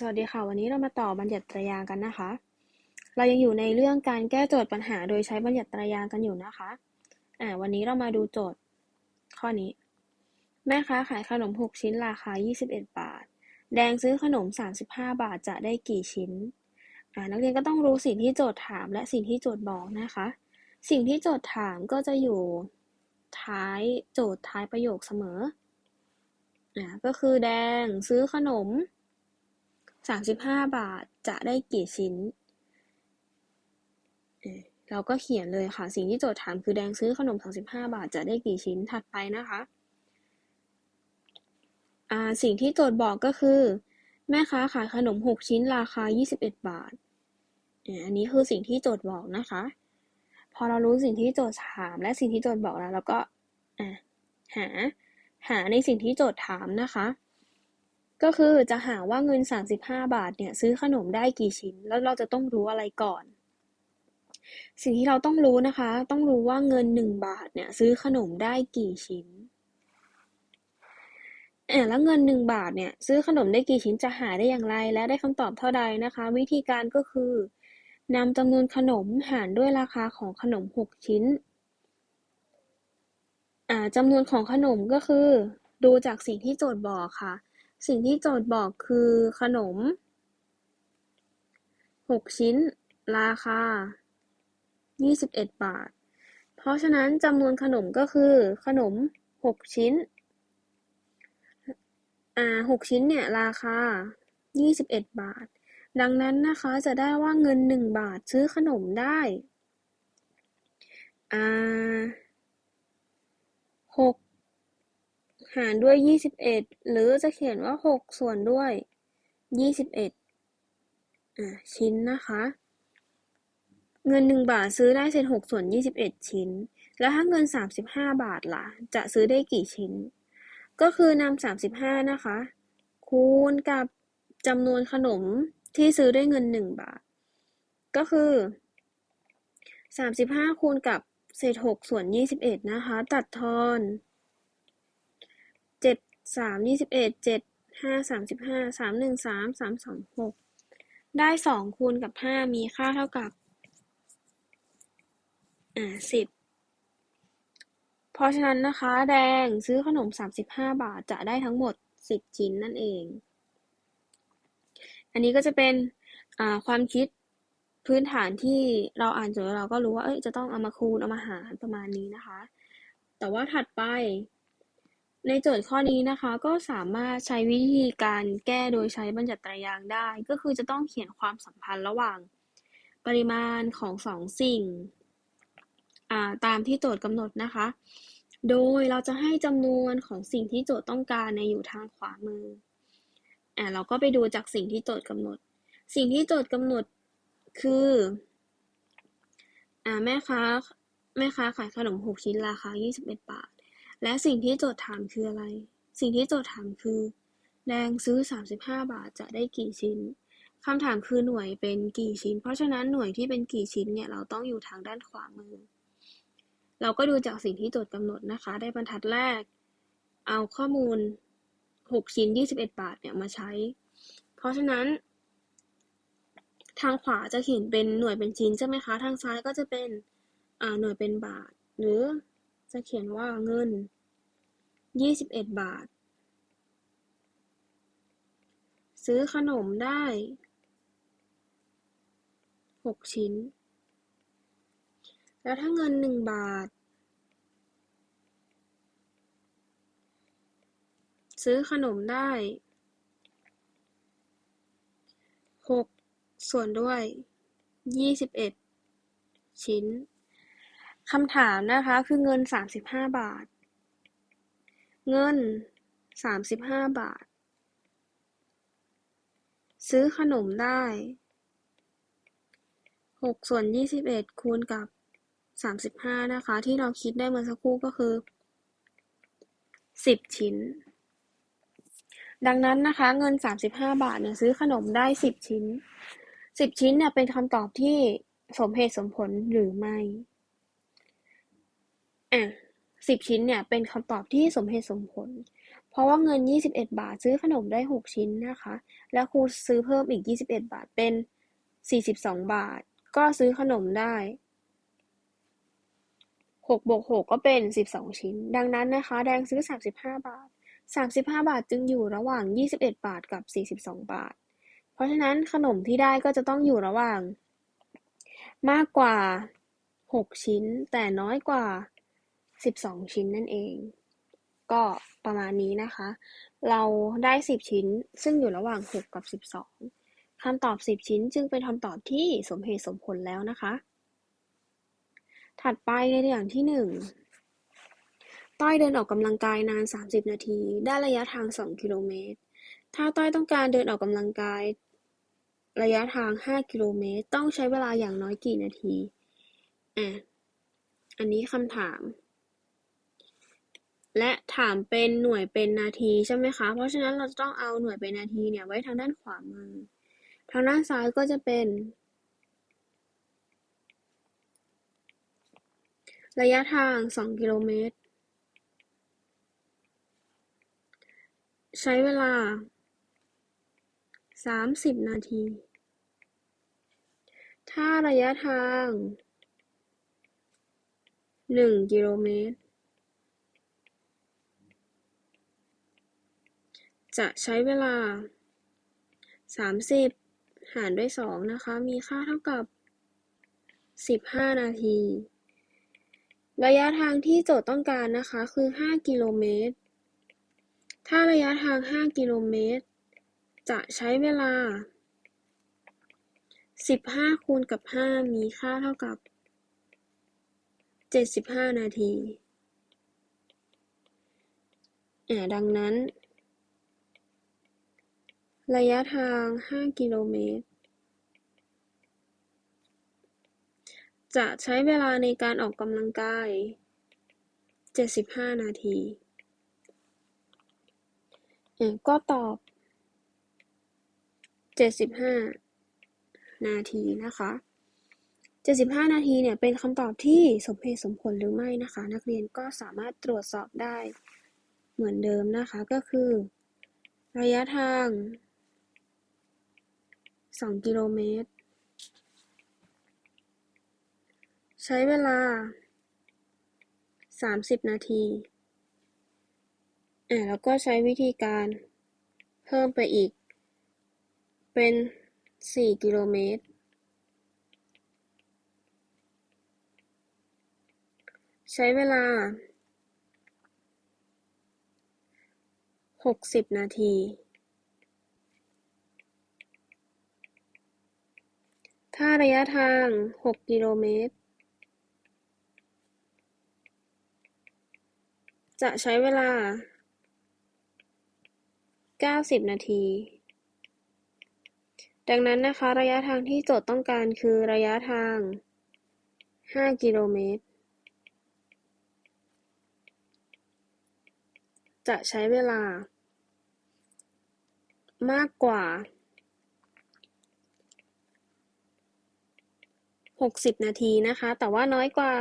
สวัสดีค่ะ วันนี้เรามาต่อบัญญัติตรายางกันนะคะ เรายังอยู่ในเรื่องการแก้โจทย์ปัญหาโดยใช้บัญญัติตรายางกันอยู่นะคะอ่าวันนี้เรามาดูโจทย์ ข้อนี้ แม่ค้าขายขนม 6 ชิ้นราคา 21 บาท แดงซื้อขนม 35 บาทจะได้กี่ชิ้นอ่านักเรียนก็ต้องรู้สิ่งที่โจทย์ถามและสิ่งที่โจทย์บอกนะคะ สิ่งที่โจทย์ถามก็จะอยู่ท้ายโจทย์ท้ายประโยคเสมออ่าก็คือแดงซื้อขนม 35บห้าบาทจะได้กี่ชิ้น เราก็เขียนเลยค่ะ สิ่งที่โจทย์ถามคือแดงซื้อขนม 35 บาทจะได้กี่ชิ้นถัดไปนะคะสิ่งที่โจทย์บอกก็คือ แม่ค้าขายขนม 6 ชิ้นราคา 21 บาทอ่าอันนี้คือสิ่งที่โจทย์บอกนะคะ พอเรารู้สิ่งที่โจทย์ถาม และสิ่งที่โจทย์บอกแล้วเราก็หาหาในสิ่งที่โจทย์ถามนะคะ ก็คือจะหาว่าเงิน 35 บาทเนี่ยซื้อขนมได้กี่ชิ้น แล้วเราจะต้องรู้อะไรก่อน สิ่งที่เราต้องรู้นะคะ ต้องรู้ว่าเงิน 1 บาทเนี่ยซื้อขนมได้กี่ชิ้นแล้วเงิน 1 บาทเนี่ยซื้อขนมได้กี่ชิ้นจะหาได้อย่างไร และได้คำตอบเท่าใดนะคะ วิธีการก็คือนำจำนวนขนมหารด้วยราคาของขนม 6 ชิ้นอ่าจำนวนของขนมก็คือ ดูจากสิ่งที่โจทย์บอกค่ะ สิ่งที่โจทย์บอกคือขนม6ชิ้น ราคา 21 บาท เพราะฉะนั้นจำนวนขนมก็คือ ขนม 6 ชิ้น อ่า 6 ชิ้นเนี่ย ราคา 21 บาท ดังนั้นนะคะจะได้ว่าเงิน 1 บาทซื้อขนมได้ อ่า 6 หารด้วย21หรือจะเขียนว่า6ส่วนด้วย21อ่าชิ้นนะคะ เงิน1บาทซื้อได้เศษ6ส่วน21ชิ้น แล้วถ้าเงิน35บาทล่ะ จะซื้อได้กี่ชิ้น ก็คือนำ35นะคะ คูณกับจำนวนขนมที่ซื้อด้วยเงิน1บาท ก็คือ35คูณกับเศษ6ส่วน21นะคะ ตัดทอน สามยี่สิบเอ็ดเจ็ดห้าสามสิบห้าสามหนึ่งสามสามสองหกได้สองคูณกับห้ามีค่าเท่ากับอ่าสิบเพราะฉะนั้นนะคะ แดงซื้อขนมสามสิบห้าบาทจะได้ทั้งหมดสิบชิ้นนั่นเอง อันนี้ก็จะเป็นความคิดพื้นฐานที่เราอ่านจบเราก็รู้ว่าเอ้ยจะต้องเอามาคูณเอามาหารประมาณนี้นะคะ แต่ว่าถัดไป ในโจทย์ข้อนี้นะคะ ก็สามารถใช้วิธีการแก้โดยใช้บัญญัติตรยางค์ได้ ก็คือจะต้องเขียนความสัมพันธ์ระหว่าง ปริมาณของสองสิ่งตามที่โจทย์กำหนดนะคะ โดยเราจะให้จำนวนของสิ่งที่โจทย์ต้องการในอยู่ทางขวามืออ่าเราก็ไปดูจากสิ่งที่โจทย์กำหนด สิ่งที่โจทย์กำหนดคืออ่าแม่ค้าแม่ค้าขายขนมหกชิ้นราคา21 บาท และสิ่งที่โจทย์ถามคืออะไร สิ่งที่โจทย์ถามคือ แดงซื้อ 35 บาทจะได้กี่ชิ้นคำถามคือหน่วยเป็นกี่ชิ้น เพราะฉะนั้นหน่วยที่เป็นกี่ชิ้นเนี่ยเราต้องอยู่ทางด้านขวามือ เราก็ดูจากสิ่งที่โจทย์กำหนดนะคะ ได้บรรทัดแรก เอาข้อมูล 6 ชิ้น 21 บาทเนี่ยมาใช้ เพราะฉะนั้น ทางขวาจะเขียนเป็นหน่วยเป็นชิ้นใช่ไหมคะ ทางซ้ายก็จะเป็นหน่วยเป็นบาท หรือจะเขียนว่าเงิน 21บาท ซื้อขนมได้6ชิ้น แล้วถ้าเงิน1บาท ซื้อขนมได้6ส่วนด้วย21ชิ้นคำถามนะคะ คือเงิน35บาท เงิน35บห้าบาท ซื้อขนมได้6ส่วน21คูณกับ35นะคะ ที่เราคิดได้เมื่อสักครู่ก็คือ10ชิ้น ดังนั้นนะคะ เงิน35บห้าบาทเนี่ยซื้อขนมได้10ชิ้น10ชิ้นเนี่ยเป็นคำตอบที่สมเหตุสมผลหรือไม่อะ 10ชิ้นเนี่ยเป็นคำตอบที่สมเหตุสมผล เพราะว่าเงิน 21 บาทซื้อขนมได้ 6 ชิ้นนะคะ แล้วครูซื้อเพิ่มอีก 21 บาทเป็น 42 บาท ก็ซื้อขนมได้6บวก6ก็เป็น 12 ชิ้น ดังนั้นนะคะ แดงซื้อ 35 บาท 35 บาทจึงอยู่ระหว่าง 21 บาทกับ 42 บาท เพราะฉะนั้นขนมที่ได้ก็จะต้องอยู่ระหว่าง มากกว่า 6 ชิ้น แต่น้อยกว่า 12ชิ้นนั่นเอง ก็ประมาณนี้นะคะ เราได้10ชิ้นซึ่งอยู่ระหว่าง6กับ12คำตอบ10ชิ้นจึงเป็นคำตอบที่สมเหตุสมผลแล้วนะคะ ถัดไปในอย่างที่1ต้อยเดินออกกำลังกายนาน 30 นาที ได้ระยะทาง 2 กิโลเมตร ถ้าต้อยต้องการเดินออกกำลังกาย ระยะทาง 5 กิโลเมตร ต้องใช้เวลาอย่างน้อยกี่นาที อะ อันนี้คำถาม และถามเป็นหน่วยเป็นนาที ใช่ไหมคะ เพราะฉะนั้นเราจะต้องเอาหน่วยเป็นนาทีเนี่ยไว้ทางด้านขวามือ ทางด้านซ้ายก็จะเป็น ระยะทาง 2 กิโลเมตร ใช้เวลา 30 นาที ถ้าระยะทาง 1 กิโลเมตร จะใช้เวลา30หารด้วย2นะคะ มีค่าเท่ากับ15นาที ระยะทางที่โจทย์ต้องการนะคะคือ5กิโลเมตร ถ้าระยะทาง5กิโลเมตร จะใช้เวลา15คูณกับ5มีค่าเท่ากับ75นาทีอ่าดังนั้น ระยะทาง5กิโลเมตรจะใช้เวลาในการออกกำลังกาย 75 นาทีอ่าก็ตอบ 75 นาทีนะคะ 75 นาทีเนี่ยเป็นคำตอบที่สมเหตุสมผลหรือไม่นะคะ นักเรียนก็สามารถตรวจสอบได้เหมือนเดิมนะคะ ก็คือ ระยะทาง 2กิโลเมตร ใช้เวลา30นาทีอ่าแล้วก็ใช้วิธีการเพิ่มไปอีก เป็น4กิโลเมตร ใช้เวลา60นาที ถ้าระยะทาง6กิโลเมตร จะใช้เวลา90นาที ดังนั้นนะคะ ระยะทางที่โจทย์ต้องการคือระยะทาง5กิโลเมตร จะใช้เวลามากกว่า 60นาทีนะคะ แต่ว่าน้อยกว่า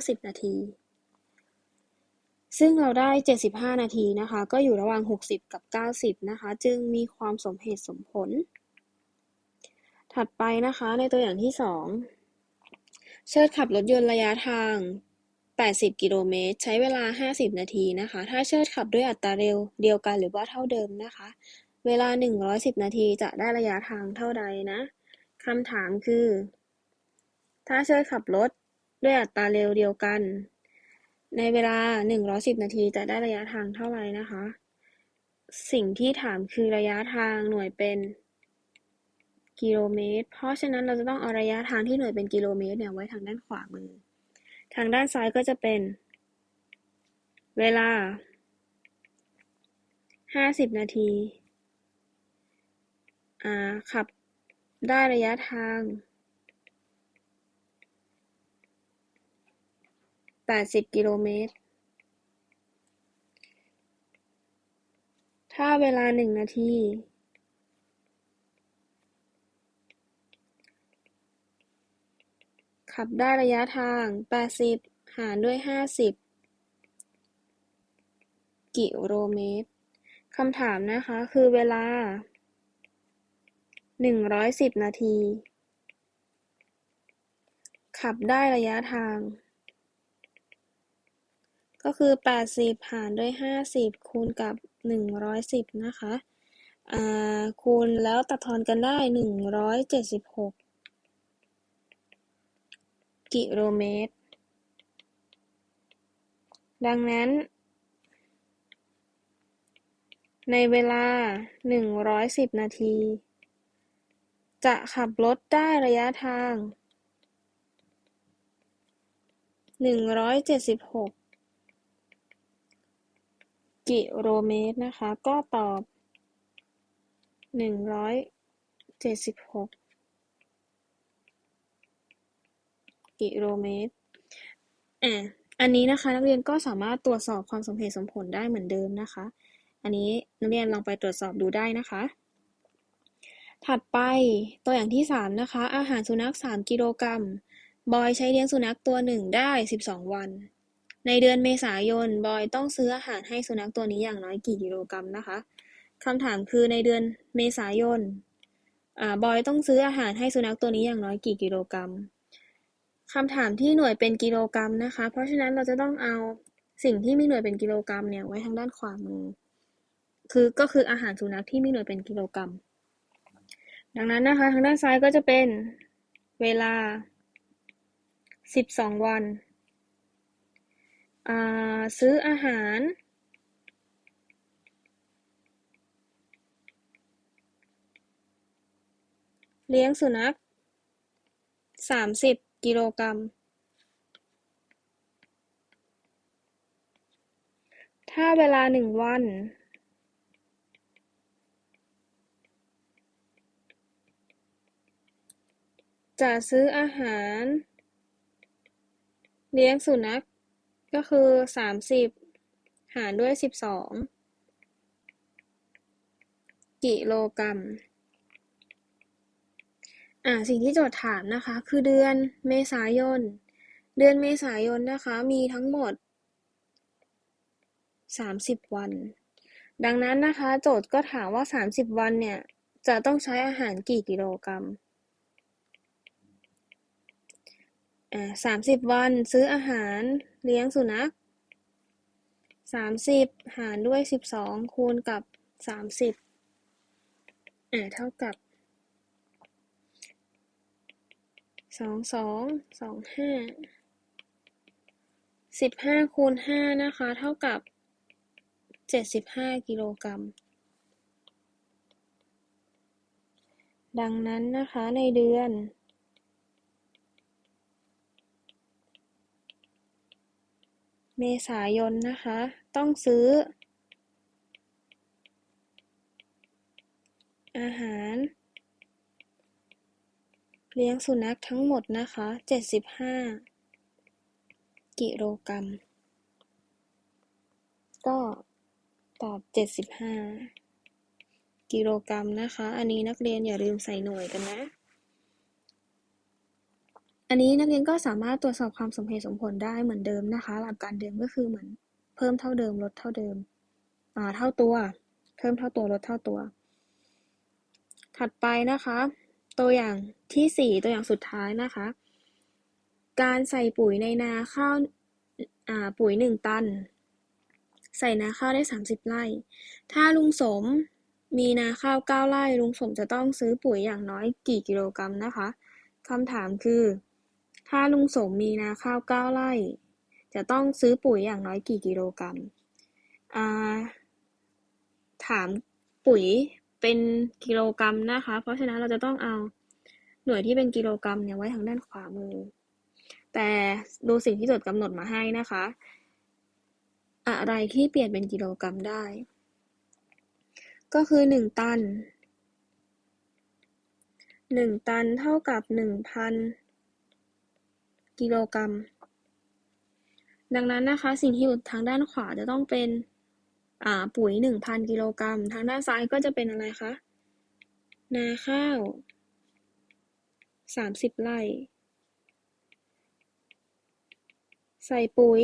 90นาที ซึ่งเราได้75นาทีนะคะ ก็อยู่ระหว่าง60กับ90นะคะ จึงมีความสมเหตุสมผล ถัดไปนะคะในตัวอย่างที่2เชิดขับรถยนต์ระยะทาง 80กิโลเมตร ใช้เวลา50นาทีนะคะ ถ้าเชิดขับด้วยอัตราเร็วเดียวกันหรือว่าเท่าเดิมนะคะ เวลา110นาทีจะได้ระยะทางเท่าใดนะ คำถามคือ ถ้าเชิดขับรถด้วยอัตราเร็วเดียวกัน ในเวลา110นาทีจะได้ระยะทางเท่าไหร่นะคะ สิ่งที่ถามคือระยะทางหน่วยเป็นกิโลเมตร เพราะฉะนั้นเราจะต้องเอาระยะทางที่หน่วยเป็นกิโลเมตรเนี่ยไว้ทางด้านขวามือ ทางด้านซ้ายก็จะเป็น เวลา 50 นาที อ่า ขับได้ระยะทาง 80 กิโลเมตร ถ้าเวลา 1 นาที ขับได้ระยะทาง80หารด้วย50กิโลเมตร คำถามนะคะ คือเวลา110นาที ขับได้ระยะทาง ก็คือ80หารด้วย50คูณกับ110นะคะ อ่า คูณแล้วตัดทอนกันได้176กิิโลเมตร ดังนั้น ในเวลา 110 นาที จะขับรถได้ระยะทาง 176กิโลเมตรนะคะ ก็ตอบ 176 กิโลเมตรอะอันนี้นะคะนักเรียนก็สามารถตรวจสอบความสมเหตุสมผลได้เหมือนเดิมนะคะ อันนี้นักเรียนลองไปตรวจสอบดูได้นะคะ ถัดไปตัวอย่างที่สามนะคะ อาหารสุนัขสามกิโลกรัม บอยใช้เลี้ยงสุนัขตัวหนึ่งได้สิบสองวัน ในเดือนเมษายน บอยต้องซื้ออาหารให้สุนัขตัวนี้อย่างน้อยกี่กิโลกรัมนะคะคำถามคือในเดือนเมษายนอบอยต้องซื้ออาหารให้สุนัขตัวนี้อย่างน้อยกี่กิโลกรัม คำถามที่หน่วยเป็นกิโลกรัมนะคะ เพราะฉะนั้นเราจะต้องเอาสิ่งที่มีหน่วยเป็นกิโลกรัมเนี่ยไว้ทางด้านขวามือ คือก็คืออาหารสุนัขที่มีหน่วยเป็นกิโลกรัม ดังนั้นนะคะทางด้านซ้ายก็จะเป็นเวลา 12 วัน ซื้ออาหาร เลี้ยงสุนัข30 กิโลกรัม ถ้าเวลาหนึ่งวันจะซื้ออาหาร เลี้ยงสุนัขก็คือสามสิบหารด้วยสิบสองกิโลกรัม อ่าสิ่งที่โจทย์ถามนะคะ คือเดือนเมษายน เดือนเมษายนนะคะ มีทั้งหมดสามสิบวัน ดังนั้นนะคะ โจทย์ก็ถามว่าสามสิบวันเนี่ย จะต้องใช้อาหารกี่กิโลกรัมอ่าสามสิบวันซื้ออาหารเลี้ยงสุนัขสามสิบหารด้วยสิบสองคูณกับสามสิบอ่าเท่ากับ สองสองสองห้าสิบห้าคูณห้านะคะ เท่ากับเจ็ดสิบห้ากิโลกรัม ดังนั้นนะคะในเดือนเมษายนนะคะ ต้องซื้อ อาหาร เลี้ยงสุนัขทั้งหมดนะคะ75กิโลกรัม ก็ตอบ75กิโลกรัมนะคะ อันนี้นักเรียนอย่าลืมใส่หน่วยกันนะ อันนี้นักเรียนก็สามารถตรวจสอบความสมเหตุสมผลได้เหมือนเดิมนะคะ หลักการเดิมก็คือเหมือนเพิ่มเท่าเดิมลดเท่าเดิม อ่า เท่าตัว เพิ่มเท่าตัวลดเท่าตัว ถัดไปนะคะ ตัวอย่างที่สี่ตัวอย่างสุดท้ายนะคะ การใส่ปุ๋ยในนาข้าวปุ๋ยหนึ่งตัน ใส่นาข้าวได้สามสิบไร่ ถ้าลุงสมมีนาข้าวเก้าไร่ ลุงสมจะต้องซื้อปุ๋ยอย่างน้อยกี่กิโลกรัมนะคะคำถามคือ ถ้าลุงสมมีนาข้าวเก้าไร่ จะต้องซื้อปุ๋ยอย่างน้อยกี่กิโลกรัมถามปุ๋ย เป็นกิโลกรัมนะคะ เพราะฉะนั้นเราจะต้องเอาหน่วยที่เป็นกิโลกรัมเนี่ยไว้ทางด้านขวามือ แต่ดูสิ่งที่จทย์กำหนดมาให้นะคะ อะไรที่เปลี่ยนเป็นกิโลกรัมได้ ก็คือหนึ่งตันหนึ่งตันเท่ากับหนึ่งพันกิโลกรัม ดังนั้นนะคะ สิ่งที่อยู่ทางด้านขวาจะต้องเป็น อ่าปุ๋ยหนึ่งพันกิโลกรัม ทางด้านซ้ายก็จะเป็นอะไรคะ นาข้าวสามสิบไร่ ใส่ปุ๋ย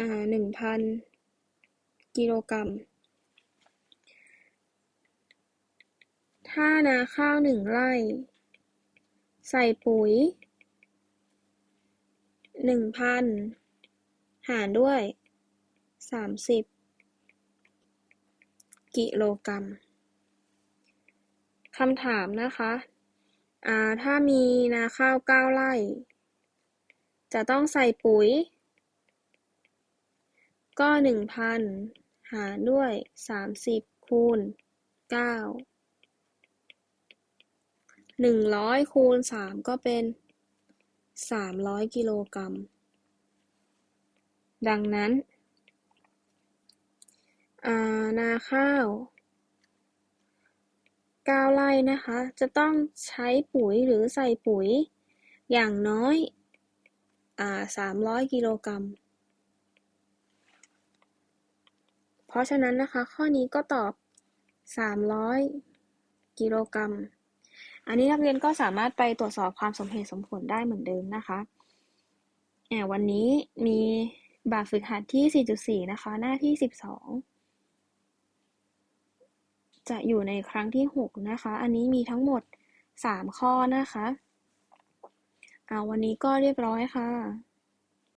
อ่าหนึ่งพันกิโลกรัม ถ้านาข้าวหนึ่งไร่ ใส่ปุ๋ยหนึ่งพันหารด้วย สามสิบกิโลกรัมคำถามนะคะอ่าถ้ามีนาข้าวเก้าไร่ จะต้องใส่ปุ๋ย ก็หนึ่งพันหารด้วยสามสิบคูณเก้าหนึ่งร้อยคูณสามก็เป็นสามร้อยกิโลกรัม ดังนั้น อ่า นาข้าวเก้าไร่นะคะ จะต้องใช้ปุ๋ยหรือใส่ปุ๋ย อย่างน้อย อ่าสามร้อยกิโลกรัม เพราะฉะนั้นนะคะ ข้อนี้ก็ตอบสามร้อยกิโลกรัม อันนี้นักเรียนก็สามารถไปตรวจสอบความสมเหตุสมผลได้เหมือนเดิมนะคะแอบวันนี้มีแบบฝึกหัดที่ 4.4 นะคะ หน้าที่ 12 จะอยู่ในครั้งที่ 6 นะคะ อันนี้มีทั้งหมด 3 ข้อนะคะ เอาวันนี้ก็เรียบร้อยค่ะ